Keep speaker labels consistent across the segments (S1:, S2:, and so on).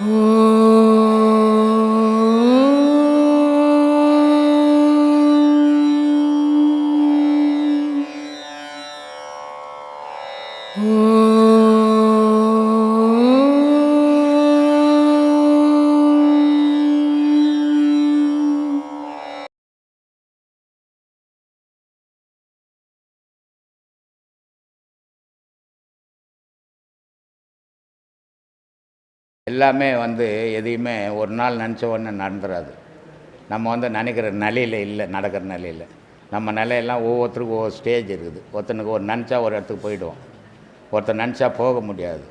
S1: Oh. எல்லாமே வந்து எதையுமே ஒரு நாள் நினச்ச உடனே நடந்துடாது நம்ம வந்து நினைக்கிற நிலையில் இல்லை நடக்கிற நிலையில். நம்ம நிலையெல்லாம் ஒவ்வொருத்தருக்கும் ஒவ்வொரு ஸ்டேஜ் இருக்குது. ஒருத்தனுக்கு ஒரு நினச்சா ஒரு இடத்துக்கு போயிடுவோம் ஒருத்தர் நினச்சா போக முடியாது.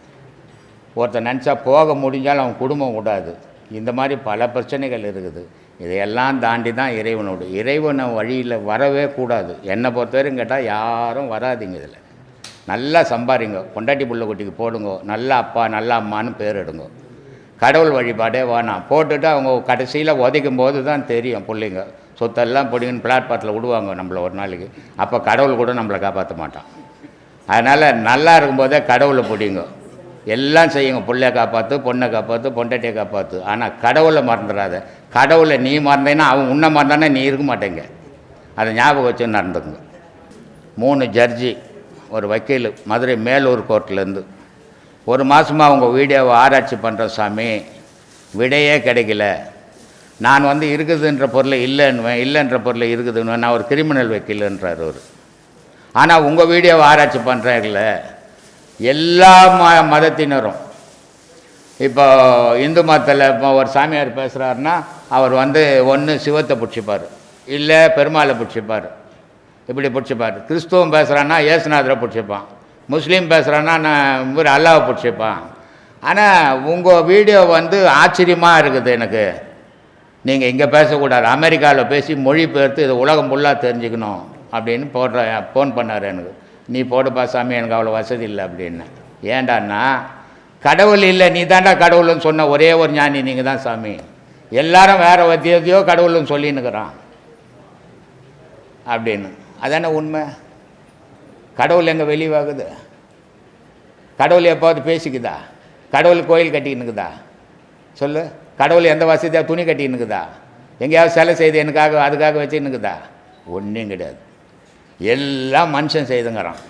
S1: ஒருத்தர் நினச்சா போக முடிஞ்சாலும் அவன் குடும்பம் விடாது. இந்த மாதிரி பல பிரச்சனைகள் இருக்குது. இதையெல்லாம் தாண்டி தான் இறைவனோடு. இறைவனை வழியில் வரவே கூடாது. என்னை பொறுத்தவரைக்கும் கேட்டால் யாரும் வராதீங்க இதில். நல்லா சம்பாரிங்க. பொண்டாட்டி புள்ள குட்டிக்கு போடுங்க. நல்ல அப்பா நல்ல அம்மான்னு பேர் எடுங்க. கடவுள் வழிபாடே வேணாம். போட்டுட்டு அவங்க கடைசியில் உதைக்கும் போது தான் தெரியும் பிள்ளைங்க. சொத்தெல்லாம் பிடிங்கன்னு பிளாட்பாத்தில் விடுவாங்க நம்மளை ஒரு நாளைக்கு. அப்போ கடவுள் கூட நம்மளை காப்பாற்ற மாட்டான். அதனால் நல்லா இருக்கும்போதே கடவுளை பிடிங்க. எல்லாம் செய்யுங்க. பிள்ளைய காப்பாற்று பொண்ணை காப்பாற்று பொண்டாட்டியை காப்பாற்று ஆனால் கடவுளை மறந்துடாத. கடவுளை நீ மறந்தேன்னா அவன் உன்னை மறந்தானே நீ இருக்க மாட்டேங்க. அதை ஞாபகம் வச்சு நடந்துக்குங்க. மூணு ஜட்ஜி ஒரு வக்கீல் மதுரை மேலூர் கோர்ட்லேருந்து ஒரு மாதமாக உங்கள் வீடியோவை ஆராய்ச்சி பண்ணுற சாமி. விடையே கிடைக்கல. நான் வந்து இருக்குதுன்ற பொருளை இல்லைன்னுவேன் இல்லைன்ற பொருளை இருக்குதுன்னு நான் ஒரு கிரிமினல் வைக்கலன்றார் அவர். ஆனால் உங்கள் வீடியோவை ஆராய்ச்சி பண்ணுறாங்கல்ல எல்லா ம மதத்தினரும். இப்போ இந்து மதத்தில் இப்போ ஒரு சாமியார் பேசுகிறாருன்னா அவர் வந்து ஒன்று சிவத்தை பிடிச்சிப்பார். இல்லை பெருமாளை பிடிச்சிப்பார். இப்படி பிடிச்சிப்பார். கிறிஸ்துவம் பேசுகிறான்னா ஏசுநாதரை பிடிச்சிப்பான். முஸ்லீம் பேசுகிறான்னா நான் இவர் அல்லாவை பிடிச்சிப்பான் ஆனால் உங்கள் வீடியோ வந்து ஆச்சரியமாக இருக்குது எனக்கு. நீங்கள் இங்கே பேசக்கூடாது. அமெரிக்காவில் பேசி மொழி பெயர்த்து இது உலகம் ஃபுல்லாக தெரிஞ்சுக்கணும் அப்படின்னு போடுற ஃபோன் பண்ணார் எனக்கு. நீ போடுப்பா சாமி எனக்கு அவ்வளோ வசதி இல்லை அப்படின்னு. ஏண்டான்னா கடவுள் இல்லை நீ தாண்டா கடவுள்னு சொன்ன ஒரே ஒரு ஞானி நீங்கள் தான் சாமி. எல்லாரும் வேறு வத்தியத்தையோ கடவுள்னு சொல்லின்னுக்கிறான். அப்படின்னு. அதானே உண்மை? கடவுள் எங்கே வெளிவாகுது? கடவுள் எப்போது பேசிக்குதா? கடவுள் கோயில் கட்டிக்கின்னுக்குதா சொல்லு. கடவுள் எந்த வசதியாக துணி கட்டின்னுக்குதா எங்கேயாவது சிலை செய்து எனக்காக அதுக்காக வச்சுன்னுக்குதா ஒன்றும் கிடையாது. எல்லாம் மனுஷன் செய்துங்கிறான்.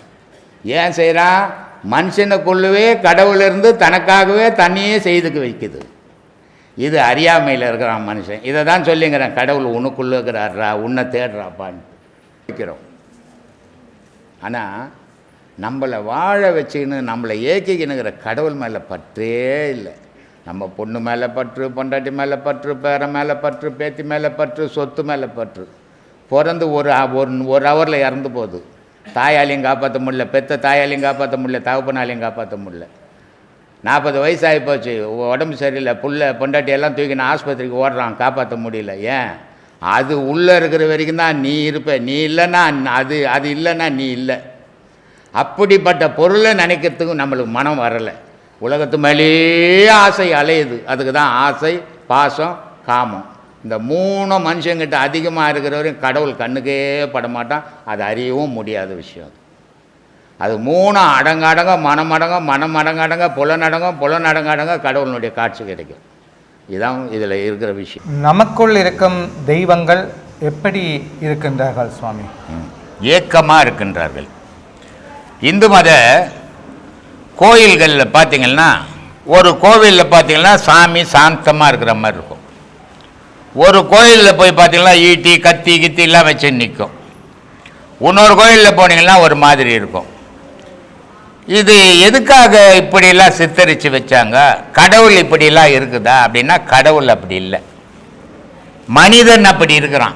S1: ஏன் செய்கிறான் மனுஷனுக்குள்ளவே கடவுளிருந்து தனக்காகவே தண்ணியே செய்துக்கு வைக்குது. இது அறியாமையில் இருக்கிறான் மனுஷன். இதை தான் சொல்லிங்கிறேன். கடவுள் உனக்குள்ளே இருக்கிறாரா உன்னை தேடுறாப்பான்னு. வைக்கிறோம். ஆனால் நம்மளை வாழ வச்சுக்கின்னு நம்மளை ஏக்கிக்கினுங்கிற கடவுள் மேலே பற்றே இல்லை. நம்ம பொண்ணு மேலே பற்று பொண்டாட்டி மேலே பற்று பேரன் மேலே பற்று பேத்தி மேலே பற்று சொத்து மேலே பற்று. பிறந்து ஒரு ஒரு ஹவரில் இறந்து போகுது. தாயாலையும் காப்பாற்ற முடியல பெத்த தாயாலையும் காப்பாற்ற முடியல தகப்பனாலையும் காப்பாற்ற முடியல. நாற்பது வயசு ஆகி போச்சு உடம்பு சரியில்லை புள்ள பொண்டாட்டி எல்லாம் தூக்கி ஆஸ்பத்திரிக்கு ஓடுறான் காப்பாற்ற முடியல. ஏன்? அது உள்ளே இருக்கிற வரைக்கும் தான் நீ இருப்ப. நீ இல்லைன்னா அது அது இல்லைன்னா நீ இல்லை. அப்படிப்பட்ட பொருளை நினைக்கிறதுக்கும் நம்மளுக்கு மனம் வரலை. உலகத்து மேலேயே ஆசை அலையுது. அதுக்கு தான் ஆசை பாசம் காமம். இந்த மூணு மனுஷங்கிட்ட அதிகமாக இருக்கிறவரையும் கடவுள் கண்ணுக்கே படமாட்டான். அது அறியவும் முடியாத விஷயம் அது. மூணு அடங்கடங்க மனமடங்க மனம் அடங்கடங்க புலனடங்க புலனடங்கடங்க கடவுளுடைய காட்சி கிடைக்கும். இதுதான் இதில் இருக்கிற விஷயம்.
S2: நமக்குள் இருக்கும் தெய்வங்கள் எப்படி இருக்கின்றார்கள் சுவாமி?
S1: ஏக்கமாக இருக்கின்றார்கள். இந்து மத கோயில்களில் பார்த்தீங்கன்னா ஒரு கோவிலில் பார்த்தீங்கன்னா சாமி சாந்தமாக இருக்கிற மாதிரி இருக்கும். ஒரு கோயிலில் போய் பார்த்தீங்கன்னா ஈட்டி கத்தி கித்தி எல்லாம் வச்சு நிற்கும். இன்னொரு கோயிலில் போனீங்கன்னா ஒரு மாதிரி இருக்கும். இது எதுக்காக இப்படிலாம் சித்தரித்து வச்சாங்க? கடவுள் இப்படிலாம் இருக்குதா? அப்படின்னா கடவுள் அப்படி இல்லை. மனிதன் அப்படி இருக்கிறான்.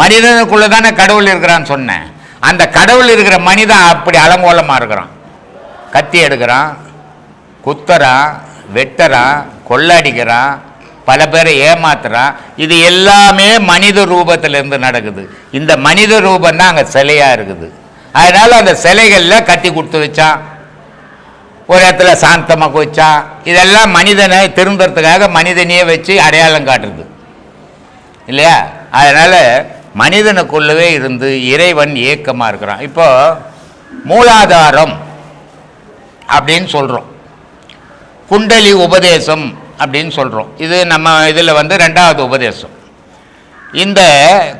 S1: மனிதனுக்குள்ளே தானே கடவுள் இருக்கிறான்னு சொன்னேன். அந்த கடவுள் இருக்கிற மனிதன் அப்படி அலங்கோலமாக இருக்கிறான். கத்தி எடுக்கிறான் குத்துறான் வெட்டுறான் கொள்ளடிக்கிறான் பல பேரை ஏமாத்துறான். இது எல்லாமே மனித ரூபத்திலேருந்து நடக்குது. இந்த மனித ரூபம் தான் அங்கே சிலையாக இருக்குது. அதனால் அந்த சிலைகளில் கட்டி கொடுத்து வச்சான். ஒரு இடத்துல சாந்தமாக வச்சான் இதெல்லாம் மனிதனை திருந்துறதுக்காக மனிதனையே வச்சு அடையாளம் காட்டுறது. இல்லையா? அதனால் மனிதனுக்குள்ளவே இருந்து இறைவன் ஏக்கமாக இருக்கிறான். இப்போ மூலாதாரம் அப்படின்னு சொல்கிறோம் குண்டலி உபதேசம் அப்படின்னு சொல்கிறோம் இது நம்ம இதில் வந்து ரெண்டாவது உபதேசம். இந்த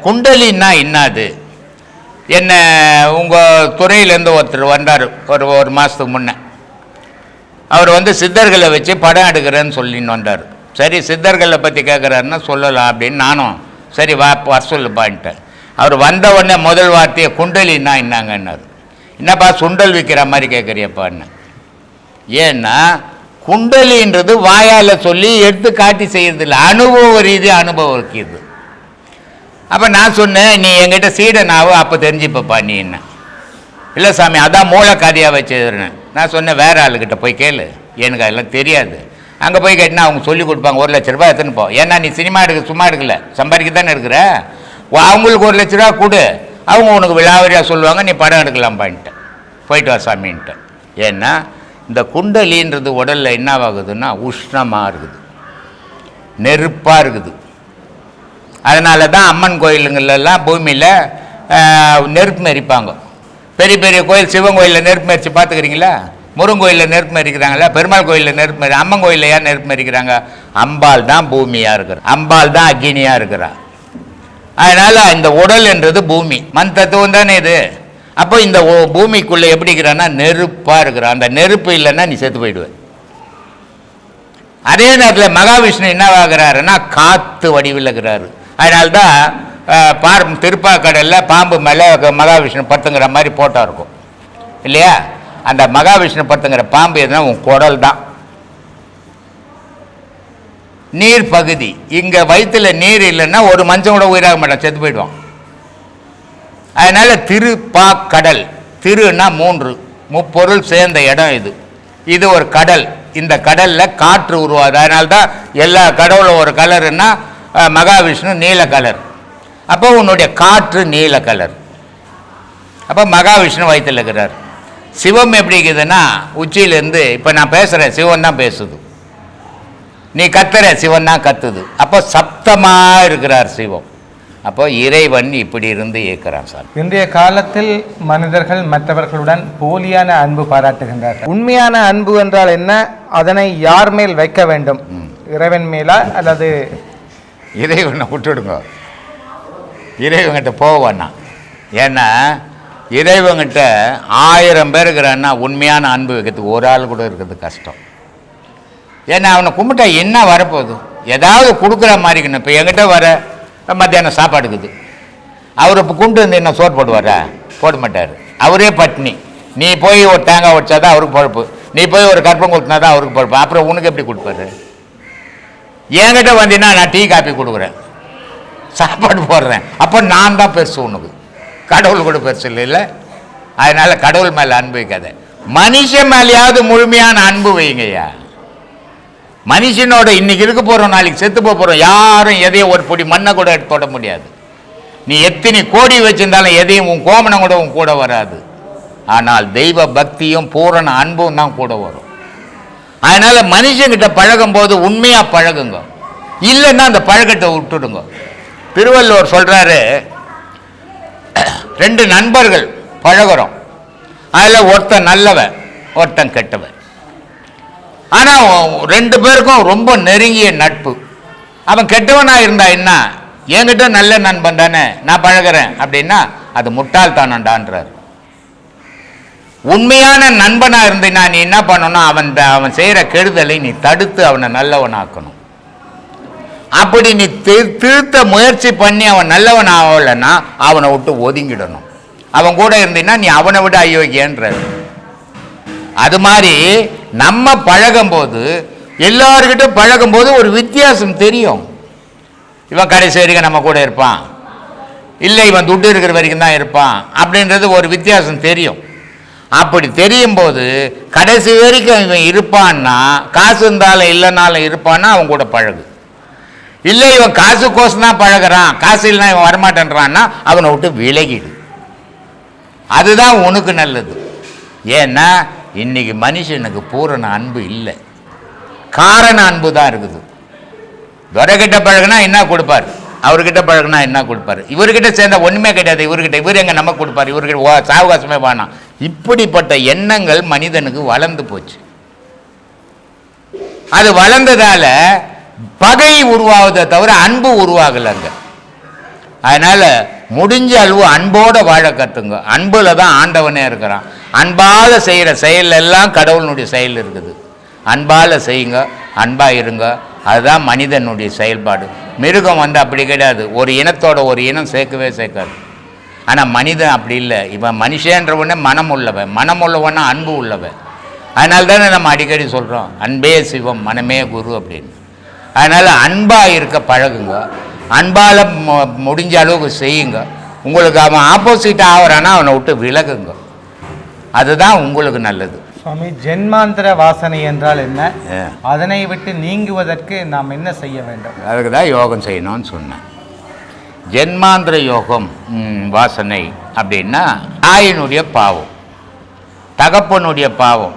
S1: குண்டலின்னா என்னது என்ன உங்கள் துறையிலேருந்து ஒருத்தர் வந்தார் ஒரு ஒரு மாதத்துக்கு முன்னே. அவர் வந்து சித்தர்களை வச்சு படம் எடுக்கிறேன்னு சொல்லின்னு வந்தார். சரி சித்தர்களை பற்றி கேட்குறாருன்னா சொல்லலாம் அப்படின்னு நானும் சரி வா வர சொல்லுப்பான்ட்டேன். அவர் வந்த உடனே முதல் வார்த்தையை குண்டலின்னா என்னாங்கன்னார். என்னப்பா சுண்டல் விற்கிற மாதிரி கேட்குறியப்பான்னு ஏன்னா குண்டலின்றது வாயால் சொல்லி எடுத்து காட்டி செய்யறதில்ல. அனுபவ ரீதியாக அனுபவம் இருக்குது. அப்போ நான் சொன்னேன் நீ என்கிட்ட சீடனாவோ அப்போ தெரிஞ்சுப்பப்பா நீ என்ன. இல்லை சாமி அதான் மூல கதையாக வச்சுருந்தேன். நான் சொன்னேன் வேற ஆளுக்கிட்ட போய் கேளு எனக்கு அதெல்லாம் தெரியாது. அங்கே போய் கேட்டினா அவங்க சொல்லி கொடுப்பாங்க ஒரு லட்ச ரூபாய் எடுத்துன்னு போ. ஏன்னா நீ சினிமா எடுக்க சும்மா எடுக்கல சம்பாதிக்க தானே இருக்கிற அவங்களுக்கு ஒரு லட்ச ரூபா கொடு அவங்க உனக்கு விழாவரியாக சொல்லுவாங்க நீ படம் எடுக்கலாம்பான்ட்டு. போயிட்டு வா சாமின்ட்டு. ஏன்னா இந்த குண்டலின்றது உடலில் என்னவாகுதுன்னா உஷ்ணமாக இருக்குது நெருப்பாக இருக்குது. அதனால தான் அம்மன் கோயிலுங்களெல்லாம் பூமியில் நெருப்பு மெரிப்பாங்க பெரிய பெரிய கோயில் சிவன் கோயிலில் நெருப்பு மெரிச்சு பார்த்துக்கிறீங்களா? முருகன் கோயிலில் நெருப்பு மறிக்கிறாங்களா பெருமாள் கோயிலில் நெருப்பு மறி அம்மன் கோயிலில் ஏன் நெருப்பு மறிக்கிறாங்க அம்பாள் தான் பூமியாக இருக்கிற. அம்பாள் தான் அக்னியாக இருக்கிறா. அதனால் இந்த உடல் என்றது பூமி. மண் தத்துவம் தானே இது. அப்போ இந்த ஓ- பூமிக்குள்ளே எப்படி இருக்கிறான்னா நெருப்பாக இருக்கிறான் அந்த நெருப்பு இல்லைன்னா நீ செத்து போயிடுவ. அதே நேரத்தில் மகாவிஷ்ணு என்னவாகிறாருன்னா காத்து வடிவில் இருக்கிறாரு அதனால்தான் தான் பார் திருப்பாக்கடலில் பாம்பு மேலே மகாவிஷ்ணு பத்துங்கிற மாதிரி போட்டோ இருக்கும். இல்லையா? அந்த மகாவிஷ்ணு பத்துங்கிற பாம்பு எதுனா உன் குடல் தான். நீர் பகுதி. இங்கே வயிற்றுல நீர் இல்லைன்னா ஒரு மஞ்சள் கூட உயிராக மாட்டான் செத்து போயிடுவான். அதனால் திருப்பாக்கடல். திருன்னா மூன்று. முப்பொருள் சேர்ந்த இடம் இது. இது ஒரு கடல். இந்த கடலில் காற்று உருவாது. அதனால்தான் எல்லா கடவுளும் ஒரு கலருன்னா மகாவிஷ்ணு நீல கலர். அப்போ உன்னுடைய காற்று நீல கலர். அப்போ மகாவிஷ்ணு வயிற்றில் இருக்கிறார். சிவம் எப்படி இருக்குதுன்னா உச்சியிலேருந்து இப்போ நான் பேசுகிறேன் சிவன் தான் பேசுது. நீ கத்துற சிவன் தான் கத்துது. அப்போ சப்தமாக இருக்கிறார் சிவம். அப்போ இறைவன் இப்படி இருந்து இயக்குறான் சார்
S2: இன்றைய காலத்தில் மனிதர்கள் மற்றவர்களுடன் போலியான அன்பு பாராட்டுகின்றார்கள். உண்மையான அன்பு என்றால் என்ன? அதனை யார் மேல் வைக்க வேண்டும்? இறைவன் மேலா அல்லது
S1: இறைவனை விட்டுடுங்க. இறைவங்கிட்ட போவானா ஏன்னா இறைவன்கிட்ட ஆயிரம் பேர் இருக்கிறன்னா உண்மையான அன்பு வைக்கிறதுக்கு ஒரு ஆள் கூட இருக்கிறது கஷ்டம். ஏன்னா அவனை கும்பிட்டா என்ன வரப்போகுது? ஏதாவது கொடுக்குற மாதிரி இருக்கணும். இப்போ என்கிட்ட வர மத்தியானம் சாப்பாடு இருக்குது. அவர் இப்போ கொண்டு வந்து என்ன சோறு போடுவாரா? போட மாட்டார். அவரே பட்னி. நீ போய் ஒரு தேங்காய் உடைச்சா தான் அவருக்கு பொழப்பு. நீ போய் ஒரு கற்பம் கொடுத்தினா தான் அவருக்கு பொழப்பு. அப்புறம் உனக்கு எப்படி கொடுப்பாரு? என்கிட்ட வந்தீங்கன்னா நான் டீ காப்பி கொடுக்குறேன். சாப்பாடு போடுறேன். அப்போ நான் தான் பெருசு உனக்கு. கடவுள் கூட பெருசு இல்லை இல்லை? அதனால் கடவுள் மேலே அன்பு வைக்காத. மனுஷன் மேலேயாவது முழுமையான அன்பு வைங்கய்யா. மனுஷனோட இன்னைக்கு இருக்க போகிறோம் நாளைக்கு செத்து போக போகிறோம் யாரும் எதையும் ஒரு பொடி மண்ணை கூட எடுத்து தொட முடியாது. நீ எத்தனை கோடி வச்சிருந்தாலும் எதையும் உன் கோமனம் கூட உன் கூட வராது. ஆனால் தெய்வ பக்தியும் பூரண அன்பும் தான் கூட வரும். அதனால மனுஷங்கிட்ட பழகும் போது உண்மையாக பழகுங்க. இல்லைன்னா அந்த பழக்கத்தை விட்டுடுங்க. திருவள்ளுவர் சொல்றாரு ரெண்டு நண்பர்கள் பழகுறோம். அதில் ஒருத்தன் நல்லவன் ஒருத்தன் கெட்டவன். ஆனால் ரெண்டு பேருக்கும் ரொம்ப நெருங்கிய நட்பு. அவன் கெட்டவனா இருந்தா என்ன? என்கிட்ட நல்ல நண்பன் தானே நான் பழகுறேன். அப்படின்னா அது முட்டாள்தானண்டான்றார் உண்மையான நண்பனாக இருந்தீன்னா நீ என்ன பண்ணணும் அவன் அவன் செய்கிற கெடுதலை நீ தடுத்து அவனை நல்லவனாக்கணும். அப்படி நீ திருத்த முயற்சி பண்ணி அவன் நல்லவன் ஆகலைன்னா அவனை விட்டு ஒதுங்கிடணும். அவன் கூட இருந்தீன்னா நீ அவனை விட அயோக்கியன்ற. அது மாதிரி நம்ம பழகும்போது எல்லார்கிட்ட பழகும்போது ஒரு வித்தியாசம் தெரியும். இவன் கடைசி வரைக்கும் நம்ம கூட இருப்பான். இல்லை இவன் துட்டு இருக்கிற வரைக்கும் தான் இருப்பான். அப்படின்றது ஒரு வித்தியாசம் தெரியும். அப்படி தெரியும் போது கடைசி வரைக்கும் இவன் இருப்பான்னா காசு இருந்தாலும் இல்லைனாலும் இருப்பான்னா அவன் கூட பழகு. இல்லை இவன் காசு தான் பழகுறான் காசு இல்லைனா இவன் வரமாட்டேன்றான்னா அவனை விட்டு விலகிடு. அதுதான் உனக்கு நல்லது. ஏன்னா இன்னைக்கு மனுஷனுக்கு பூரண அன்பு இல்லை. காரண அன்பு தான் இருக்குது. துரைக்கிட்ட பழகுனா என்ன கொடுப்பார்? அவர்கிட்ட பழகுனா என்ன கொடுப்பார்? இவர்கிட்ட சேர்ந்தா ஒன்றுமே கிடையாது. இவர்கிட்ட இவர் எங்கே நம்ம கொடுப்பார்? இவர்கிட்ட ஓ சாவகாசமே வேணாம். இப்படிப்பட்ட எண்ணங்கள் மனிதனுக்கு வளர்ந்து போச்சு. அது வளர்ந்ததால பகை உருவாவதை தவிர அன்பு உருவாகலைங்க. அதனால முடிஞ்ச அளவு அன்போட வாழ கற்றுங்க அன்புல தான் ஆண்டவனே இருக்கிறான். அன்பால செய்கிற செயல் எல்லாம் கடவுளுடைய செயல் இருக்குது. அன்பால செய்யுங்க அன்பா இருங்க. அதுதான் மனிதனுடைய செயல்பாடு. மிருகம் வந்து அப்படி கிடையாது. ஒரு இனத்தோட ஒரு இனம் சேர்க்கவே சேர்க்காது. ஆனால் மனிதன் அப்படி இல்லை. இவன் மனுஷன்றவனே மனம் உள்ளவன். மனம் உள்ளவனா அன்பு உள்ளவன். அதனால தானே நம்ம அடிக்கடி சொல்கிறோம் அன்பே சிவம் மனமே குரு அப்படின்னு. அதனால் அன்பாக இருக்க பழகுங்க. அன்பால் முடிஞ்ச அளவுக்கு செய்யுங்க. உங்களுக்கு அவன் ஆப்போசிட் ஆகிறானா அவனை விட்டு விலகுங்க. அதுதான் உங்களுக்கு நல்லது.
S2: சுவாமி ஜென்மாந்திர வாசனை என்றால் என்ன. அதனை விட்டு நீங்குவதற்கு நாம் என்ன செய்ய வேண்டும்?
S1: அதுக்கு தான் யோகம் செய்யணும்னு சொன்னேன். ஜென்மாந்திர யோகம் ம், வாசனை அப்படின்னா தாயினுடைய பாவம் தகப்பனுடைய பாவம்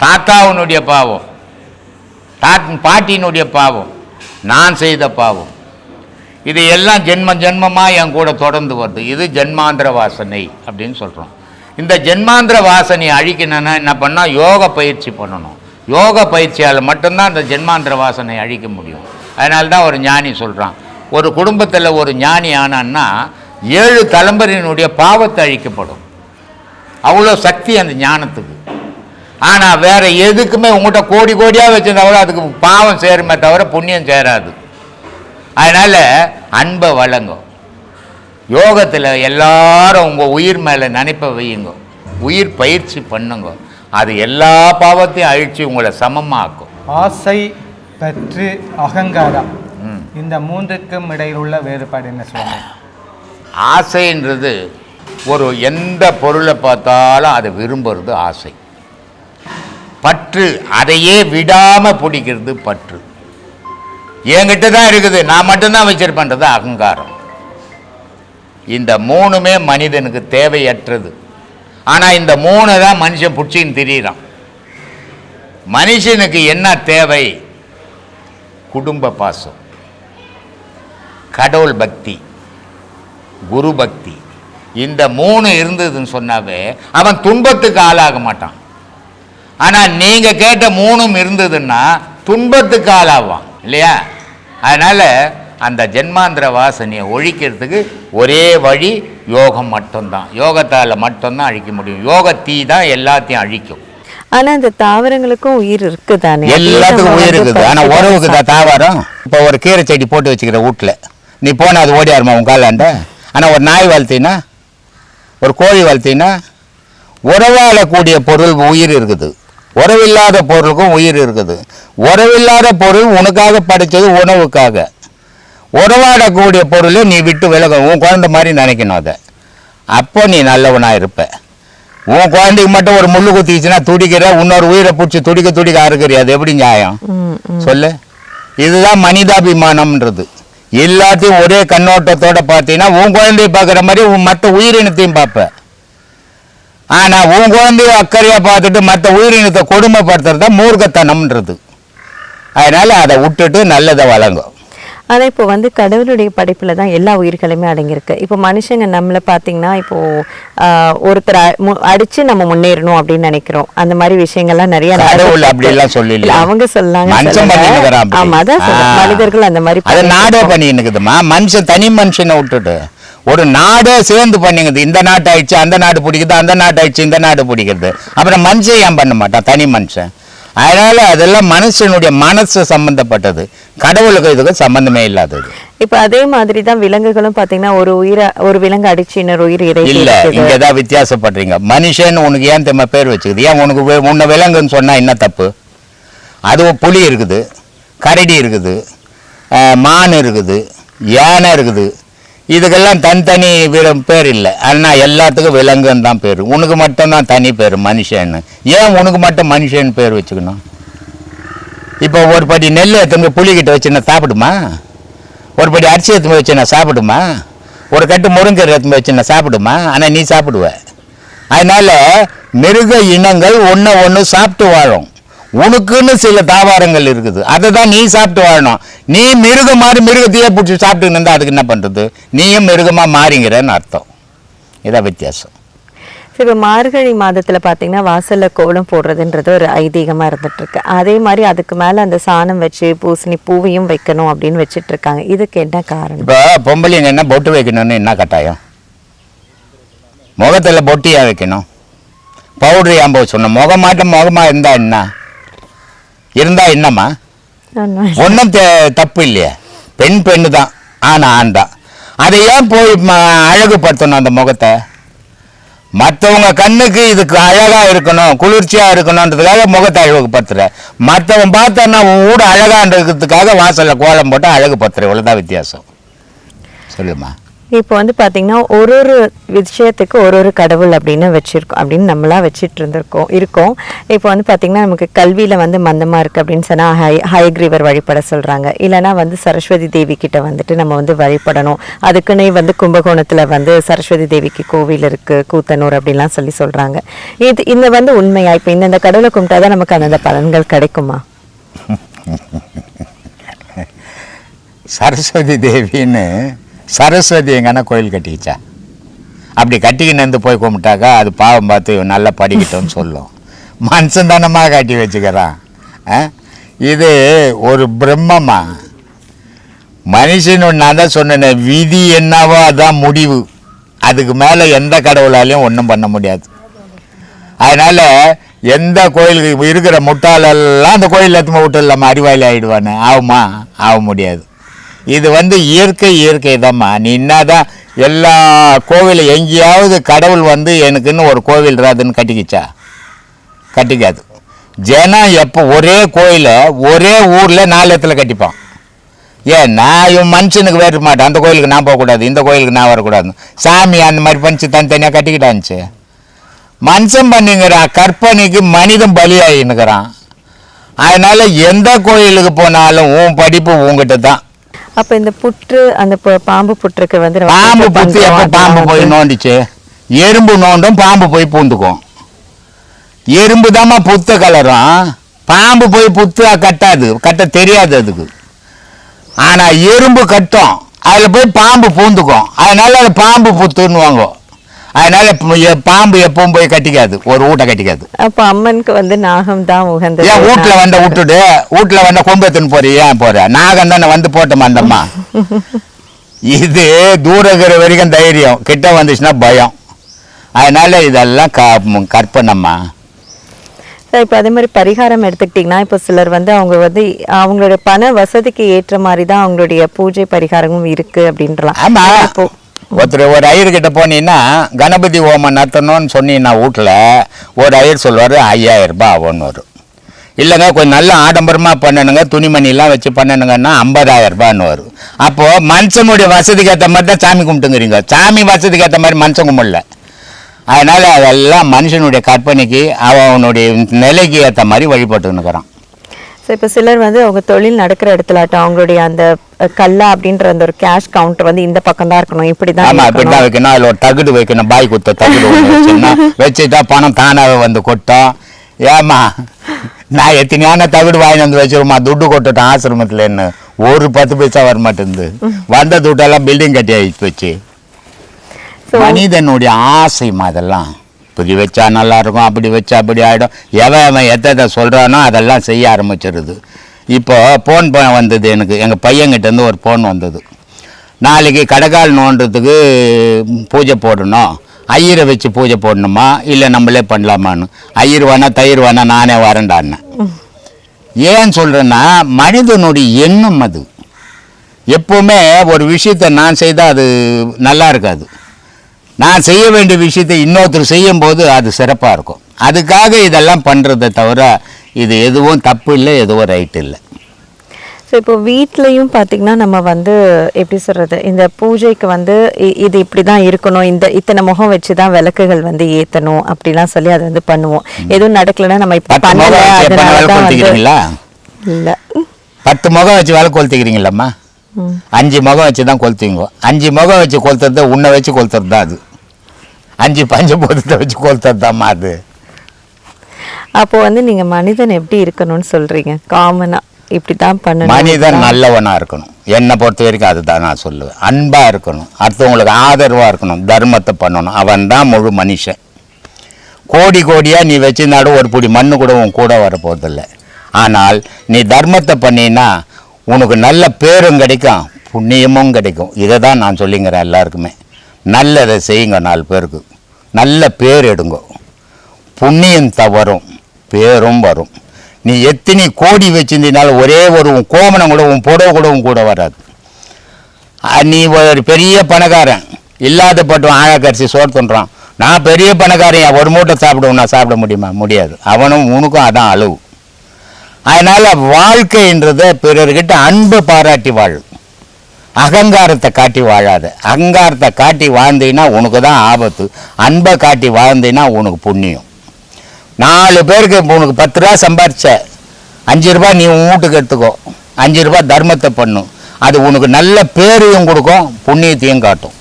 S1: தாத்தாவினுடைய பாவம் தாத் பாட்டியினுடைய பாவம் நான் செய்த பாவம். இது எல்லாம் ஜென்ம ஜென்மமாக என் கூட தொடர்ந்து வருது. இது ஜென்மாந்திர வாசனை அப்படின்னு சொல்கிறோம் இந்த ஜென்மாந்திர வாசனையை அழிக்கணும்னா என்ன பண்ணால் யோக பயிற்சி பண்ணணும். யோக பயிற்சியால் மட்டும்தான் இந்த ஜென்மாந்திர வாசனை அழிக்க முடியும். அதனால தான் ஒரு ஞானி சொல்கிறான் ஒரு குடும்பத்தில் ஒரு ஞானி ஆனான்னா ஏழு தலைமுறையினுடைய பாவத்தை அழிக்கப்படும். அவ்வளோ சக்தி அந்த ஞானத்துக்கு. ஆனால் வேற எதுக்குமே உங்கள்கிட்ட கோடி கோடியாக வச்சிருந்தா கூட அதுக்கு பாவம் சேருமே தவிர புண்ணியம் சேராது. அதனால் அன்பை வழங்கும். யோகத்தில் எல்லாரும் உங்கள் உயிர் மேலே நினைப்ப வையுங்க. உயிர் பயிற்சி பண்ணுங்க. அது எல்லா பாவத்தையும் அழித்து உங்களை சமமாக்கும்.
S2: ஆசை பற்று அகங்காரம். இந்த மூன்றுக்கும் இடையில் உள்ள வேறுபாடு என்ன சுவாமி
S1: ஆசைன்றது ஒரு எந்த பொருளை பார்த்தாலும் அதை விரும்புறது ஆசை. பற்று அதையே விடாமல் பிடிக்கிறது பற்று. என்கிட்ட தான் இருக்குது நான் மட்டும்தான் வச்சிருப்பேன்றது அகங்காரம். இந்த மூணுமே மனிதனுக்கு தேவையற்றது. ஆனால் இந்த மூணு தான் மனுஷன் பிடிச்சின்னு திரியிறான். மனுஷனுக்கு என்ன தேவை? குடும்ப பாசம். கடவுள் பக்தி குரு பக்தி. இந்த மூணு இருந்ததுன்னு சொன்னாவே அவன் துன்பத்துக்கு ஆளாக மாட்டான். ஆனால் நீங்கள் கேட்ட மூணும் இருந்ததுன்னா துன்பத்துக்கு ஆளாவான் இல்லையா? அதனால் அந்த ஜென்மாந்திர வாசனையை ஒழிக்கிறதுக்கு ஒரே வழி யோகம் மட்டும்தான். யோகத்தால் மட்டும்தான் அழிக்க முடியும். யோக தீ தான் எல்லாத்தையும் அழிக்கும்.
S3: ஆனா இந்த தாவரங்களுக்கும் உயிர் இருக்குதானே?
S1: எல்லாத்துக்கும் உயிர் இருக்குது. ஆனால் உறவுக்கு தான். தாவாரம். இப்போ ஒரு கீரை செடி போட்டு வச்சுக்கிற வீட்டில் நீ போனால் அது ஓடியாருமா உன் காலாண்ட ஆனால் ஒரு நாய் வளர்த்தினா ஒரு கோழி வளர்த்தினா உறவாடக்கூடிய பொருள் உயிர் இருக்குது. உறவில்லாத பொருளுக்கும் உயிர் இருக்குது. உறவில்லாத பொருள் உனக்காக படைச்சது உணவுக்காக. உறவாடக்கூடிய பொருளை நீ விட்டு விலக. உன் குழந்தை மாதிரி நினைக்கணும் அதை. அப்போ நீ நல்லவனாக இருப்ப. உன் குழந்தைக்கு மட்டும் ஒரு முள்ளு குத்திச்சுன்னா துடிக்கிற இன்னொரு உயிரை பிடிச்சி துடிக்க துடிக்க அறுக்கிறிய அது எப்படி நியாயம். சொல்லு. இதுதான் மனிதாபிமானம்ன்றது. எல்லாத்தையும் ஒரே கண்ணோட்டத்தோட பார்த்தீங்கன்னா உன் குழந்தைய பார்க்குற மாதிரி உன் மற்ற உயிரினத்தையும் பார்ப்பேன். ஆனால் உன் குழந்தைய அக்கறையாக பார்த்துட்டு மற்ற உயிரினத்தை கொடுமைப்படுத்துறது தான் மூர்க்கத்தனம்ன்றது. அதனால் அதை விட்டுட்டு நல்லதை வழங்கும்.
S3: ஆனா இப்போ வந்து கடவுளுடைய படைப்புல தான் எல்லா உயிர்களுமே அடங்கியிருக்கு. இப்போ மனுஷங்க நம்மள பாத்தீங்கன்னா இப்போ ஆஹ், ஒருத்தர் அடிச்சு நம்ம முன்னேறணும் அப்படின்னு நினைக்கிறோம். அந்த மாதிரி விஷயங்கள்லாம் நிறைய அவங்க சொல்லாங்க
S1: மனுஷன்
S3: சொல்லல.
S1: பண்ணின்னுக்குறான் அப்படி.
S3: ஆமா அதான். மனிதர்கள் அந்த மாதிரி
S1: நாடே
S3: பண்ணிட்டு
S1: பண்ணின்னுக்குதுமா மனுஷன் தனி மனுஷனை விட்டுட்டு ஒரு நாடே சேர்ந்து பண்ணிங்குது இந்த நாட்டு ஆயிடுச்சு அந்த நாடு பிடிக்குது அந்த நாட்டு ஆயிடுச்சு இந்த நாடு பிடிக்கிறது அப்புறம் மனுஷன் ஏன் பண்ண மாட்டான்? தனி மனுஷன். அதனால அதெல்லாம் மனுஷனுடைய மனசு சம்பந்தப்பட்டது. கடவுளுக்கு இதுக்கு சம்பந்தமே இல்லாதது.
S3: இப்போ அதே மாதிரி தான் விலங்குகளும் பாத்தீங்கன்னா ஒரு உயிரை ஒரு விலங்கு அடிச்சு இன்னொரு உயிர் இறைச்சி
S1: இல்ல
S3: இருக்குது.
S1: இங்கதான் வித்தியாசப்படுறீங்க. மனுஷன் உனக்கு ஏன் தெரியுமா பேர் வச்சுக்குது? ஏன் உனக்கு உன்னை விலங்குன்னு சொன்னா என்ன தப்பு? அது புலி இருக்குது கரடி இருக்குது மான் இருக்குது யானை இருக்குது. இதுக்கெல்லாம் தனித்தனி பேர் இல்லை. ஆனால் எல்லாத்துக்கும் விலங்குன்னு தான் பேர். உனக்கு மட்டும்தான் தனி பேர் மனுஷன்னு. ஏன் உனக்கு மட்டும் மனுஷன் பேர் வச்சுக்கணும்? இப்போ ஒரு படி நெல் எடுத்துன்னு புளிக்கிட்ட வச்சுன்னா சாப்பிடுமா? ஒரு படி அரிசி எடுத்து வச்சுன்னா சாப்பிடுமா? ஒரு கட்டு முருங்கரை எடுத்து வச்சுன்னா சாப்பிடுமா? ஆனால் நீ சாப்பிடுவ. அதனால மிருக இனங்கள் ஒன்று ஒன்று சாப்பிட்டு வாழும். உனக்குன்னு சில தாவாரங்கள் இருக்குது. அதை தான் நீ சாப்பிட்டு வாழணும். நீ மிருகம் மாதிரி மிருகத்தையே பிடிச்சி சாப்பிட்டு இருந்தா அதுக்கு என்ன பண்ணுறது நீயும் மிருகமாக மாறிங்கிறன்னு அர்த்தம். இதான் வித்தியாசம்.
S3: இப்போ மார்கழி மாதத்துல பாத்தீங்கன்னா வாசல்ல கோலம் போடுறதுன்றது ஒரு ஐதீகமா இருந்துட்டு இருக்கு அதே மாதிரி அதுக்கு மேல அந்த சாணம் வச்சு பூசணி பூவையும் வைக்கணும் அப்படின்னு வச்சிட்டு இருக்காங்க இதுக்கு என்ன காரணம்?
S1: இப்போ பொம்பளைங்க என்ன பொட்டு வைக்கணும்னு என்ன கட்டாயம்? முகத்தில் பொட்டியா வைக்கணும். பவுடர் ஏன் போக சொன்னோம் முகமாட்டம் முகமாக இருந்தா என்ன? இருந்தா என்னம்மா? ஒன்றும் தப்பு இல்லையே பெண் பெண்ணு தான் ஆண் ஆண் தான் அதை ஏன் போய் ம- அழகுபடுத்தணும் அந்த முகத்தை? மற்றவங்க கண்ணுக்கு இதுக்கு அழகா இருக்கணும் குளிர்ச்சியா இருக்கணுன்றதுக்காக முகத்தை அழகுபடுத்துற. மற்றவன் பார்த்தான்னா உன் வீடு அழகான்றதுக்காக வாசல்ல கோலம் போட்டு அழகுபடுத்துற. இவ்வளவுதான் வித்தியாசம். சொல்லுமா
S3: இப்போ வந்து பார்த்திங்கன்னா ஒரு ஒரு விஷயத்துக்கு ஒரு ஒரு கடவுள் அப்படின்னு வச்சுருக்கோம். அப்படின்னு நம்மளா வச்சுட்டு இருந்திருக்கோம் இருக்கோம். இப்போ வந்து பார்த்திங்கன்னா நமக்கு கல்வியில் வந்து மந்தமாக இருக்குது அப்படின்னு சொன்னால் ஹை ஹயக்ரீவர் வழிபட சொல்கிறாங்க இல்லைன்னா வந்து சரஸ்வதி தேவி கிட்ட வந்துட்டு நம்ம வந்து வழிபடணும். அதுக்குன்னே வந்து கும்பகோணத்தில் வந்து சரஸ்வதி தேவிக்கு கோவில் இருக்குது கூத்தனூர் அப்படின்லாம் சொல்லி சொல்கிறாங்க இது இந்த வந்து உண்மையாக இப்போ இந்தந்த கடவுளை கும்பிட்டா தான் நமக்கு அந்தந்த பலன்கள் கிடைக்குமா?
S1: சரஸ்வதி தேவின்னு சரஸ்வதி எங்கன்னா கோயில் கட்டிக்கிச்சா? அப்படி கட்டிக்கின்னு வந்து போய் கும்பிட்டாக்கா அது பாவம் பார்த்து நல்லா படிக்கட்டும்னு சொல்லும். மனுஷன் தானமாக கட்டி வச்சுக்கிறான். இது ஒரு பிரம்மமா மனுஷன் நான் தான் சொன்னேனே விதி என்னவோ அதான் முடிவு. அதுக்கு மேலே எந்த கடவுளாலையும் ஒன்றும் பண்ண முடியாது. அதனால் எந்த கோயிலுக்கு இருக்கிற முட்டாளெல்லாம் அந்த கோயில் எத்தனை விட்டுலாமா அறிவாயில் ஆகிடுவானே ஆகுமா ஆக முடியாது. இது வந்து இயற்கை இயற்கை தான்மா நீ என்னதான் எல்லா கோவில் எங்கேயாவது கடவுள் வந்து எனக்குன்னு ஒரு கோவில் ராதுன்னு கட்டிக்கிச்சா? கட்டிக்காது. ஜனம் எப்போ ஒரே கோயிலை ஒரே ஊரில் நாலு இடத்துல கட்டிப்பான். ஏன்? நான் இவன் மனுஷனுக்கு வேறு மாட்டேன். அந்த கோயிலுக்கு நான் போகக்கூடாது இந்த கோயிலுக்கு நான் வரக்கூடாது. சாமி அந்த மாதிரி பண்ணிச்சு தனித்தனியாக கட்டிக்கிட்டான்ச்சு. மனுஷன் பண்ணிங்கிறான் கற்பனைக்கு மனிதன் பலியாகினுக்கிறான் அதனால் எந்த கோயிலுக்கு போனாலும் உன் படிப்பு உங்ககிட்ட தான்
S3: அப்ப இந்த புற்று அந்த பாம்பு புற்றுக்கு வந்து
S1: பாம்பு
S3: பண்றோம்,
S1: எப்போ பாம்பு போய் நோண்டிச்சு. எறும்பு நோண்டும் பாம்பு போய் பூந்துக்கும். எறும்பு தாம்மா புத்த கலரும் பாம்பு போய் புத்து கட்டாது. கட்ட தெரியாது அதுக்கு. ஆனா எறும்பு கட்டும். அதுல போய் பாம்பு பூந்துக்கும். அதனால அது பாம்பு புத்துன்னு வாங்கும் அதனால பாம்பு எப்பவும் போய் கட்டிக்காது. ஒரு வீட்டை கட்டிக்காது.
S3: அப்ப அம்மனுக்கு வந்து நாகம் தான் உகந்தது.
S1: ஏன் வீட்டுல வந்த விட்டுடு வீட்டுல வந்த கொம்பத்துன்னு போற ஏன் போற? நாகம் தானே வந்து போட்டோம் அந்தம்மா இது தூரம் இருக்கிற வரைக்கும் தைரியம். கிட்ட வந்துச்சுன்னா பயம். அதனால இதெல்லாம் க கற்பனம்மா
S3: சார் இப்போ அதே மாதிரி பரிகாரம் எடுத்துக்கிட்டிங்கன்னா இப்போ சிலர் வந்து அவங்க வந்து அவங்களுடைய பண வசதிக்கு ஏற்ற மாதிரி தான் அவங்களுடைய பூஜை பரிகாரமும் இருக்கு அப்படின்றலாம்.
S1: ஆமா.
S3: இப்போ
S1: ஒருத்தர் ஒரு ஐயர்கிட்ட போனீங்கன்னா கணபதி ஹோமம் நடத்தணும்னு சொன்னீங்கன்னா வீட்டில் ஒரு ஐயர் சொல்லுவார் ஐயாயிரம் ரூபாய் ஆகும்னு. வரும் இல்லைங்க கொஞ்சம் நல்ல ஆடம்பரமாக பண்ணணுங்க துணிமணிலாம் வச்சு பண்ணணுங்கன்னா ஐம்பதாயிரம் ரூபான்னு வரும். அப்போது மனுஷனுடைய வசதிக்கு ஏற்ற மாதிரி தான் சாமி கும்பிட்டுங்கிறீங்க. சாமி வசதிக்கு ஏற்ற மாதிரி மனுஷன் கும்பிடல. அதனால் அதெல்லாம் மனுஷனுடைய கற்பனைக்கு அவனுடைய நிலைக்கு ஏற்ற மாதிரி வழிபட்டுன்னுக்குறான்.
S3: ஸோ இப்போ சிலர் வந்து அவங்க தொழில் நடக்கிற இடத்துலாட்டும் அவங்களுடைய அந்த கல்லா அப்படின்ற அந்த ஒரு கேஷ் கவுண்டர் வந்து இந்த பக்கம் தான் இருக்கணும். இப்படி தான்
S1: இப்படி தான் வைக்கணும். அதில் ஒரு தகுடு வைக்கணும். பாய் குத்த தகுடு வச்சுன்னா வச்சுட்டா பணம் தானாகவே வந்து கொட்டும். ஏமா நான் எத்தனையான தகுடு வாங்கி வந்து வச்சிருமா துட்டு கொட்டட்டும். ஆசிரமத்தில் என்ன? ஒரு பத்து பைசா வர மாட்டேங்குது வந்த துட்டெல்லாம் பில்டிங் கட்டி ஆயிடுச்சு வச்சு. மனிதனுடைய ஆசைமா அதெல்லாம். இப்படி வச்சா நல்லா இருக்கும் அப்படி வச்சா அப்படி ஆகிடும் எவன் அவன் எதை எதை சொல்கிறானோ அதெல்லாம் செய்ய ஆரம்பிச்சிருது. இப்போது ஃபோன் வந்தது எனக்கு. எங்கள் பையன்கிட்டேருந்து ஒரு ஃபோன் வந்தது. நாளைக்கு கடைக்கால் நோண்டுறதுக்கு பூஜை போடணும். ஐயரை வச்சு பூஜை போடணுமா? இல்லை நம்மளே பண்ணலாமான்னு. ஐயர் வேணா தயிர் வேணா நானே வரேன்டான்னு ஏன் சொல்கிறேன்னா மனிதனுடைய எண்ணம் அது. எப்போவுமே ஒரு விஷயத்தை நான் செய்தால் அது நல்லா இருக்காது. நான் செய்ய வேண்டிய விஷயத்தை இன்னொருத்தர் செய்யும்போது அது சிறப்பாக இருக்கும். அதுக்காக இதெல்லாம் பண்ணுறதை தவிர இது எதுவும் தப்பு இல்லை எதுவும் ரைட் இல்லை.
S3: ஸோ இப்போ வீட்லயும் பார்த்தீங்கன்னா நம்ம வந்து எப்படி சொல்றது? இந்த பூஜைக்கு வந்து இது இப்படி தான் இருக்கணும். இந்த இத்தனை முகம் வச்சு தான் விளக்குகள் வந்து ஏற்றணும் அப்படிலாம் சொல்லி அதை வந்து பண்ணுவோம். எதுவும் நடக்கலைன்னா நம்ம இப்போ பண்ணல அதனால தான் வந்து இல்லை.
S1: பத்து முகம் வச்சு வேலை கொளுத்திக்கிறீங்களாம்மா? அஞ்சு முகம் வச்சு தான் கொளுத்துவீங்க. அஞ்சு முகம் வச்சு கொளுத்துறது உன்னை வச்சு கொளுத்துறது தான் அது? அஞ்சு பஞ்சபூதத்தை வச்சு கொளுத்துறது தான்மா அது.
S3: அப்போ வந்து நீங்க மனிதன் எப்படி இருக்கணும்னு சொல்றீங்க? காமனா இப்படி தான் பண்ணணும்.
S1: மனிதன் நல்லவனா இருக்கணும். என்னை பொறுத்த வரைக்கும் அதுதான் நான் சொல்லுவேன். அன்பா இருக்கணும். அடுத்தவங்களுக்கு ஆதரவா இருக்கணும். தர்மத்தை பண்ணணும். அவன் தான் முழு மனுஷன். கோடி கோடியாக நீ வச்சிருந்தாலும் ஒரு பிடி மண்ணு கூட உன் கூட வரப்போதில்ல ஆனால் நீ தர்மத்தை பண்ணினா உனக்கு நல்ல பேரும் கிடைக்கும் புண்ணியமும் கிடைக்கும். இதை தான் நான் சொல்லிங்கிறேன் எல்லாருக்குமே. நல்லதை செய்யுங்க நாலு பேருக்கு. நல்ல பேர் எடுங்க. புண்ணியம் தவறும் பேரும் வரும். நீ எத்தனை கோடி வச்சிருந்தீனாலும் ஒரே ஒரு உன் கோமனம் கூட உன் புடவை கூட உன் கூட வராது. நீ ஒரு பெரிய பணக்காரன். இல்லாத பட்டும் ஆழக்கரிசி சோறு தோன்றான். நான் பெரிய பணக்காரன் என் ஒரு மூட்டை சாப்பிடுவோம் நான் சாப்பிட முடியுமா? முடியாது. அவனும் உனக்கும் அதான் அளவு. அதனால் வாழ்க்கைன்றதை பிறர்கிட்ட அன்பு பாராட்டி வாழும் அகங்காரத்தை காட்டி வாழாத. அகங்காரத்தை காட்டி வாழ்ந்தீங்கன்னா உனக்கு தான் ஆபத்து. அன்பை காட்டி வாழ்ந்தீங்கன்னா உனக்கு புண்ணியம். நாலு பேருக்கு உனக்கு பத்து ரூபா சம்பாரிச்ச. அஞ்சு ரூபா நீ வீட்டுக்கு எடுத்துக்கோ. அஞ்சு ரூபா தர்மத்தை பண்ணும் அது உனக்கு நல்ல பேரையும் கொடுக்கும் புண்ணியத்தையும் காட்டும்.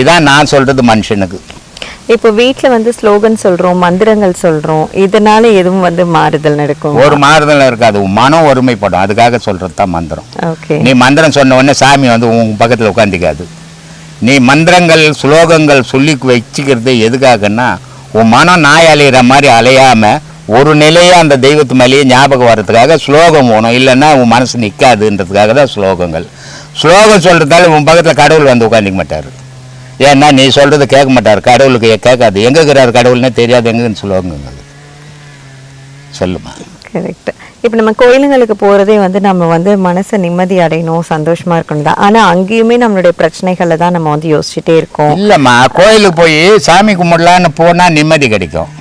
S1: இதான் நான் சொல்கிறது மனுஷனுக்கு.
S3: இப்போ வீட்ல வந்து ஸ்லோகன் சொல்றோம் மந்திரங்கள் சொல்றோம். இதனால எதுவும் வந்து மாறுதல் நடக்கும்?
S1: ஒரு மாறுதல் இருக்காது. உன் மனம் ஒருமைப்படும். அதுக்காக சொல்கிறது தான் மந்திரம்.
S3: ஓகே.
S1: நீ மந்திரம் சொன்ன உடனே சாமி வந்து உன் பக்கத்தில் உட்காந்துக்காது நீ மந்திரங்கள் ஸ்லோகங்கள் சொல்லி வச்சுக்கிறது எதுக்காகன்னா உன் மனம் நாய் அலையிற மாதிரி அலையாமல் ஒரு நிலையாக அந்த தெய்வத்து மேலேயே ஞாபகம் வர்றதுக்காக ஸ்லோகம் போகணும். இல்லைன்னா உன் மனசு நிற்காதுன்றதுக்காக தான் ஸ்லோகங்கள். ஸ்லோகம் சொல்கிறதால உன் பக்கத்தில் கடவுள் வந்து உட்காந்துக்க மாட்டார். ஏன்னா நீ சொல்கிறது கேட்க மாட்டார் கடவுளுக்கு கேட்காது. எங்கே இருக்கிறார் கடவுள்னே தெரியாது எங்கன்னு ஸ்லோகங்கள் சொல்லுமா?
S3: கரெக்ட் இப்போ நம்ம கோயிலுங்களுக்கு போறதே வந்து நம்ம வந்து மனசை நிம்மதி அடையணும் சந்தோஷமா இருக்கணும் தான். ஆனா அங்கேயுமே நம்மளுடைய பிரச்சனைகளை தான் நம்ம வந்து யோசிச்சுட்டே இருக்கோம்.
S1: இல்லைம்மா கோயிலுக்கு போய் சாமி கும்பிடலான்னு போனால் நிம்மதி கிடைக்கும்.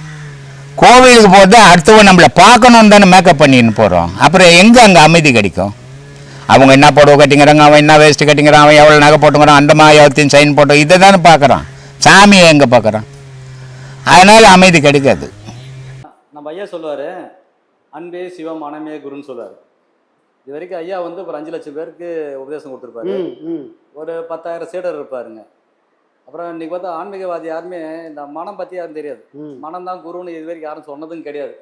S1: கோவிலுக்கு போகிறது அடுத்தவன் நம்மளை பார்க்கணுன்னு தானே மேக்கப் பண்ணின்னு போகிறோம் அப்புறம் எங்கே அங்கே அமைதி கிடைக்கும்? அவங்க என்ன புடவை கட்டிங்கிறாங்க அவன் என்ன வேஸ்ட்டு கட்டிங்கிறான் அவன் எவ்வளோ நகை போட்டுங்கிறான் அந்த மாதிரி எவ்வளோத்தையும் சைன் போட்டோம் இதை தானே பார்க்குறான் சாமியை எங்கே பார்க்குறான் அதனால் அமைதி கிடைக்காது.
S4: நம்ம ஐயா சொல்லுவார் அன்பே சிவம் மனமே குருன்னு சொல்லுவார். இது வரைக்கும் ஐயா வந்து ஒரு அஞ்சு லட்சம் பேருக்கு உபதேசம் கொடுத்துருப்பாரு. ஒரு பத்தாயிரம் சீடர் இருப்பாருங்க. அப்புறம் இன்னைக்கு பார்த்தா ஆன்மீகவாதி யாருமே இந்த மனம் பற்றி யாரும் தெரியாது.
S5: ம்.
S4: மனம் தான் குருன்னு இது வரைக்கும் யாரும் சொன்னதும் கிடையாது.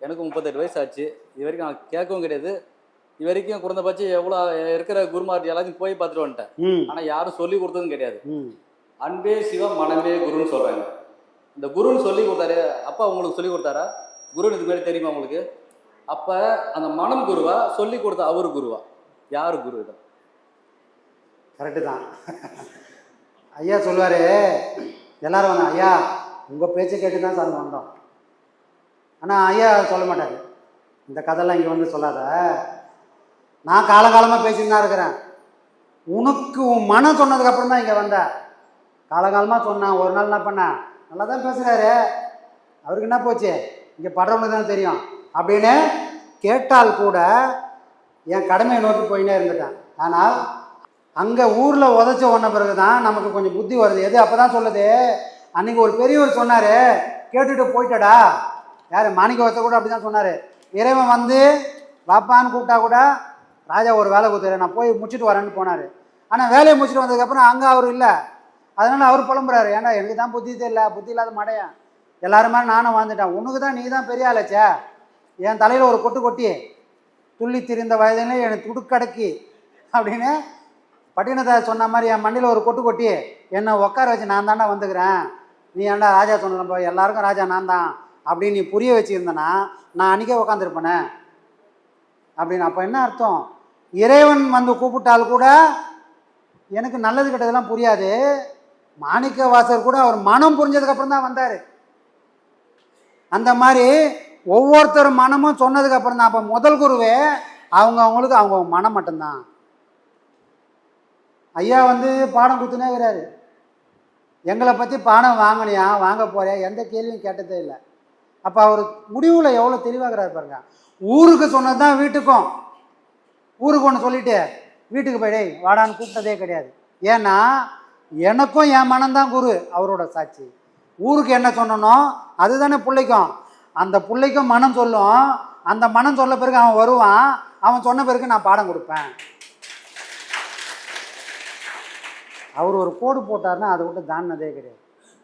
S4: எனக்கு முப்பத்தெட்டு வயசு ஆச்சு. இது வரைக்கும் நான் கேட்கவும் கிடையாது. இது வரைக்கும் குறைந்தபட்சம் எவ்வளோ இருக்கிற குருமார் எல்லாத்தையும் போய் பார்த்துட்டு வந்துட்டேன். ஆனால் யாரும் சொல்லி கொடுத்ததும் கிடையாது. அன்பே சிவம் மனமே குருன்னு சொல்கிறாங்க இந்த குருன்னு சொல்லி கொடுத்தாரு. அப்பா உங்களுக்கு சொல்லி கொடுத்தாரா? குருன்னு இது மாதிரி தெரியுமா உங்களுக்கு? அப்போ அந்த மனம் குருவா? சொல்லி கொடுத்த அவர் குருவா? யார் குரு இது?
S5: கரெக்டு தான். ஐயா சொல்லுவார் எல்லாரும் வந்து ஐயா உங்கள் பேச்சை கேட்டு தான் சார் வந்தோம். ஆனால் ஐயா சொல்ல மாட்டார். இந்த கதைலாம் இங்கே வந்து சொல்லாத. நான் காலகாலமாக பேசிட்டு தான் இருக்கிறேன். உனக்கு உன் மனம் சொன்னதுக்கப்புறம் தான் இங்கே வந்த. காலகாலமாக சொன்னான். ஒரு நாள் என்ன பண்ணேன் நல்லா தான் பேசுகிறாரு அவருக்கு என்ன போச்சு? இங்கே படுறவனுக்கு தான் தெரியும். அப்படின்னு கேட்டால் கூட என் கடமையை நோக்கி போயினே இருந்துட்டேன். ஆனால் அங்கே ஊரில் உதச்ச ஒன்ன பிறகு தான் நமக்கு கொஞ்சம் புத்தி வருது. எது அப்போ தான் சொல்லுது? அன்னைக்கு ஒரு பெரியவர் சொன்னார். கேட்டுட்டு போயிட்டடா. யார்? மாணிக்க வச்ச கூட அப்படி தான் சொன்னார். இறைவன் வந்து வாப்பான்னு கூப்பிட்டா கூட ராஜா ஒரு வேலை கொடுத்தாரு நான் போய் முடிச்சுட்டு வரேன்னு போனார். ஆனால் வேலையை முடிச்சுட்டு வந்ததுக்கப்புறம் அங்கே அவர் இல்லை. அதனால் அவர் புலம்புறாரு. ஏன்டா எனக்கு தான் புத்தி தெரியல புத்தி இல்லாத மடையன் எல்லாரும் மாதிரி நானும் வாழ்ந்துட்டேன். உனக்கு தான் நீ தான் பெரிய ஆளாச்சே என் தலையில் ஒரு கொட்டு கொட்டி துள்ளி திரிந்த வயதிலே எனக்கு துடுக்கடக்கி அப்படின்னு பட்டினத்தை சொன்ன மாதிரி என் மண்டியில் ஒரு கொட்டு கொட்டி என்னை உட்கார வச்சு நான் தாண்டா வந்துக்கிறேன். நீ ஏன்டா ராஜா சொன்ன எல்லாருக்கும் ராஜா நான் தான் அப்படின்னு நீ புரிய வச்சுருந்தேன்னா நான் அன்றைக்கே உட்காந்துருப்பேனே அப்படின்னு அப்போ என்ன அர்த்தம்? இறைவன் வந்து கூப்பிட்டால் கூட எனக்கு நல்லது கெட்டதெல்லாம் புரியாது. மாணிக்க வாசர் கூட அவர் மனம் புரிஞ்சதுக்கப்புறம் தான் வந்தார். அந்த மாதிரி ஒவ்வொருத்தர் மனமும் சொன்னதுக்கப்புறம் தான். அப்போ முதல் குருவே அவங்க அவங்களுக்கு அவங்க மனம் மட்டும்தான். ஐயா வந்து பாடம் கொடுத்துனே இருக்கிறாரு. எங்களை பற்றி பாடம் வாங்கினியா? வாங்க போறியா? எந்த கேள்வியும் கேட்டதே இல்லை. அப்போ அவர் முடிவில் எவ்வளோ தெளிவாகிறார் பாருங்க. ஊருக்கு சொன்னது தான் வீட்டுக்கும். ஊருக்கு ஒன்று சொல்லிட்டு வீட்டுக்கு போய் டேய் வாடான்னு கூப்பிட்டதே கிடையாது. ஏன்னா எனக்கும் என் மனம்தான் குரு அவரோட சாட்சி. ஊருக்கு என்ன சொன்னனோ அதுதானே பிள்ளைக்கும். அந்த பிள்ளைக்கும் மனம் சொல்லும். அந்த மனம் சொல்ல பிறகு அவன் வருவான். அவன் சொன்ன பிறகு நான் பாடம் கொடுப்பேன். அவர் ஒரு கோடு போட்டார்னா அதை விட்டு தாண்டினதே கிடையாது.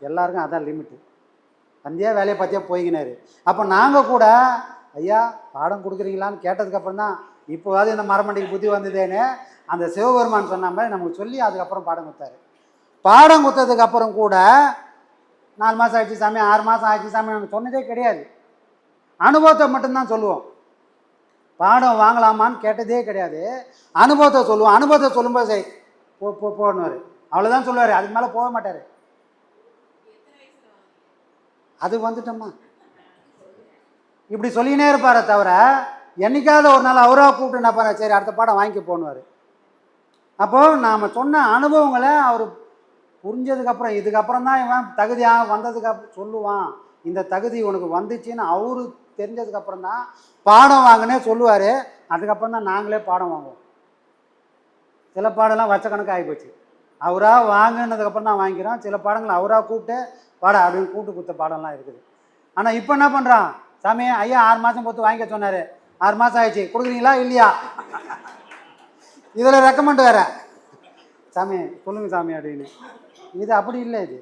S5: எல்லாருக்கும் அதான் லிமிட்டு வந்தியா வேலையை பார்த்தியா போய்கினாரு அப்போ நாங்கள் கூட ஐயா பாடம் கொடுக்குறீங்களான்னு கேட்டதுக்கப்புறம் தான் இப்போவாது இந்த மரமண்டைக்கு புத்தி வந்ததேன்னு அந்த சிவபெருமான் சொன்ன மாதிரி நமக்கு சொல்லி அதுக்கப்புறம் பாடம் கொடுத்தாரு. பாடம் கொடுத்ததுக்கு அப்புறம் கூட நாலு மாதம் ஆயிடுச்சு சாமி ஆறு மாதம் ஆயிடுச்சு சாமி நம்ம சொன்னதே கிடையாது. அனுபவத்தை மட்டும்தான் சொல்லுவோம். பாடம் வாங்கலாமான்னு கேட்டதே கிடையாது. அனுபவத்தை சொல்லுவோம். அனுபவத்தை சொல்லும்போது சரி போ போ போடுவார் அவ்வளோதான் சொல்லுவார். அதுக்கு மேலே போக மாட்டார். அது வந்துட்டோம்மா இப்படி சொல்லினே இருப்பாரே தவிர என்னைக்காவது ஒரு நாள் அவராக கூப்பிட்டு என்ன பண்ண? சரி அடுத்த பாடம் வாங்கி போனுவார் அப்போது நாம் சொன்ன அனுபவங்களை அவர் புரிஞ்சதுக்கப்புறம் இதுக்கப்புறம் தான் இவன் தகுதியாக வந்ததுக்கு சொல்லுவான். இந்த தகுதி உனக்கு வந்துச்சுன்னு அவரு தெரிஞ்சதுக்கப்புறம் தான் பாடம் வாங்கினே சொல்லுவார். அதுக்கப்புறம் தான் நாங்களே பாடம் வாங்குவோம். சில பாடம்லாம் வச்ச கணக்கு ஆகிப்போச்சு அவராக வாங்கினதுக்கப்புறம் தான் வாங்கிக்கிறோம். சில பாடங்கள் அவராக கூப்பிட்டு பாட அப்படின்னு கூப்பிட்டு கொடுத்த பாடம்லாம் இருக்குது. ஆனால் இப்போ என்ன பண்ணுறான் சாமி ஐயா ஆறு மாதம் பொறுத்து வாங்கிக்க சொன்னார். ஆறு மாதம் ஆயிடுச்சு. கொடுக்குறீங்களா இல்லையா? இதில் ரெக்கமெண்ட் வேற. சாமி சொல்லுங்கள் சாமி அப்படின்னு. இது அப்படி இல்லை இது.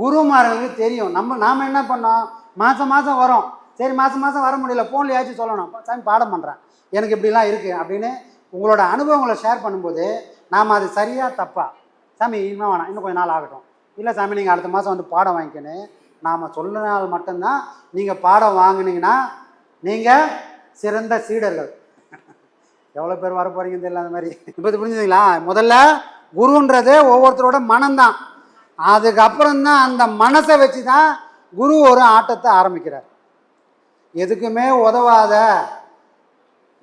S5: குருமார்களுக்கு தெரியும். நம்ம நாம் என்ன பண்ணோம்? மாதம் மாதம் வரோம். சரி மாதம் மாதம் வர முடியல. ஃபோன்லையாச்சும் சொல்லணும். சாமி பாடம் பண்ணுறேன் எனக்கு இப்படிலாம் இருக்குது அப்படின்னு உங்களோட அனுபவங்களை ஷேர் பண்ணும்போது நாம் அது சரியாக தப்பா? சாமி இன்னும் வேணாம். இன்னும் கொஞ்ச நாள் ஆகட்டும். இல்லை சாமி நீங்கள் அடுத்த மாதம் வந்து பாடம் வாங்கிக்கணும் நாம் சொல்லினால் மட்டும்தான் நீங்கள் பாடம் வாங்கினீங்கன்னா நீங்கள் சிறந்த சீடர்கள். எவ்வளோ பேர் வர தெரியல அந்த மாதிரி. இப்போ புரிஞ்சுதுங்களா? முதல்ல குருன்றது ஒவ்வொருத்தரோட மனம்தான். அதுக்கப்புறம் தான் அந்த மனசை வச்சு தான் குரு ஒரு ஆட்டத்தை ஆரம்பிக்கிறார். எதுக்குமே உதவாத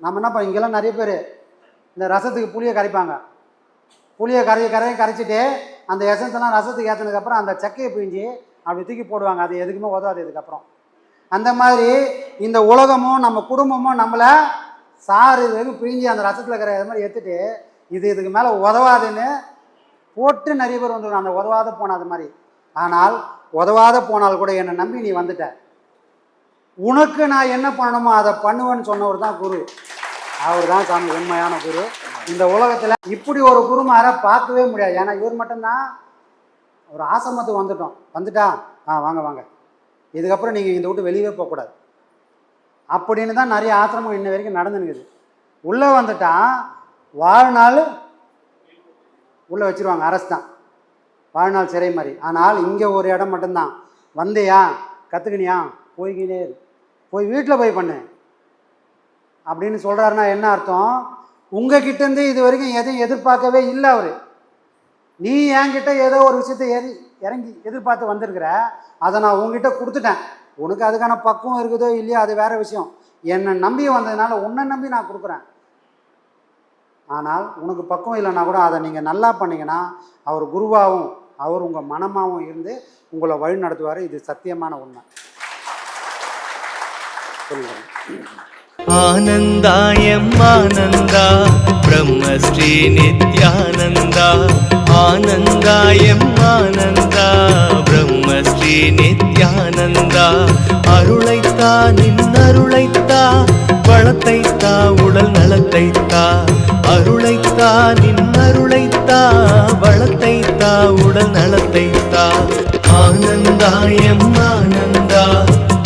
S5: நம்ம என்ன பண்ண இங்கெல்லாம் நிறைய பேர் இந்த ரசத்துக்கு புளியை கரைப்பாங்க. புளியை கரைச்சி கரையை கரைச்சிட்டு அந்த எசன்ஸ்லாம் ரசத்துக்கு ஏற்றினதுக்கப்புறம் அந்த சக்கையை பிழிஞ்சு அப்படி தூக்கி போடுவாங்க. அது எதுக்குமே உதவாது இதுக்கப்புறம். அந்த மாதிரி இந்த உலகமும் நம்ம குடும்பமும் நம்மளை சாறு வெறும் பிழிஞ்சு அந்த ரசத்தில் இருக்கிற இது மாதிரி எடுத்துட்டு இது இதுக்கு மேலே உதவாதுன்னு போட்டு நிறைய பேர் வந்துடும் அந்த உதவாத போனாது மாதிரி. ஆனால் உதவாத போனால் கூட என்னை நம்பி நீ வந்துட்ட. உனக்கு நான் என்ன பண்ணணுமோ அதை பண்ணுவேன்னு சொன்னவர் தான் குரு. அவர் தான் சாமி உண்மையான குரு. இந்த உலகத்தில் இப்படி ஒரு குருமாரை பார்க்கவே முடியாது. ஏன்னா இவர் மட்டும்தான் ஒரு ஆசிரமத்துக்கு வந்துட்டோம். வந்துட்டா? ஆ வாங்க வாங்க. இதுக்கப்புறம் நீங்கள் இந்த விட்டு வெளியவே போகக்கூடாது. அப்படின்னு தான் நிறைய ஆசிரமம் இன்ன வரைக்கும் நடந்துனுக்குது உள்ளே வந்துட்டா வாழ்நாள் உள்ளே வச்சிருவாங்க அரசு தான். வாழ்நாள் சிறை மாதிரி. ஆனால் இங்கே ஒரு இடம் மட்டும்தான். வந்தியா? கற்றுக்கினியா போய்கினே போய் வீட்டில் போய் பண்ணு. அப்படின்னு சொல்கிறாருன்னா என்ன அர்த்தம்? உங்ககிட்டேருந்து இது வரைக்கும் எதையும் எதிர்பார்க்கவே இல்லை அவர். நீ என்கிட்ட ஏதோ ஒரு விஷயத்தை ஏறி இறங்கி எதிர்பார்த்து வந்திருக்கிற அதை நான் உங்ககிட்ட கொடுத்துட்டேன். உனக்கு அதுக்கான பக்குவம் இருக்குதோ இல்லையோ அது வேற விஷயம். என்னை நம்பி வந்ததுனால உன்னை நம்பி நான் கொடுக்குறேன். ஆனால் உனக்கு பக்குவம் இல்லைன்னா கூட அதை நீங்கள் நல்லா பண்ணிங்கன்னா அவர் குருவாகவும் அவர் உங்கள் மனமாகவும் இருந்து உங்களை வழி நடத்துவார். இது சத்தியமான உண்மை. சொல்லுங்கள்
S6: ஆனந்தாயம் ஆனந்தா பிரம்மஸ்ரீ நித்யானந்தா ஆனந்தா எம் ஆனந்தா பிரம்மஸ்ரீ நித்யானந்தா. அருளைத்தா நின் அருளைத்தா வளத்தைத்தா உடல் நலத்தைத்தா. அருளைத்தா நின் அருளைத்தா வளத்தைத்தா உடல் நலத்தைத்தா. ஆனந்தா எம் ஆனந்தா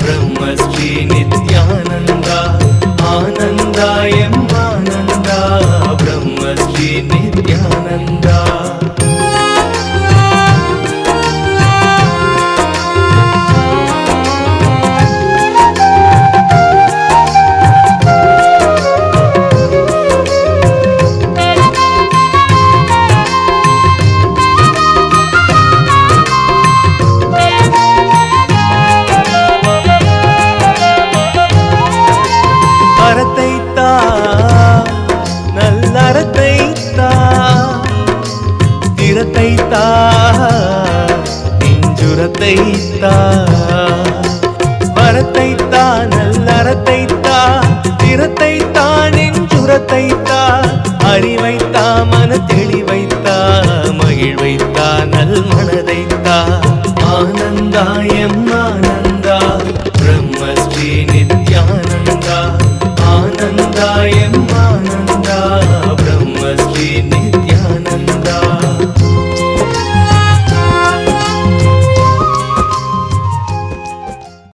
S6: பிரம்மஸ்ரீ நித்யானந்தா. ஆனந்தா எம் ஆனந்தா பிரம்மஸ்ரீ நித்யானந்தா.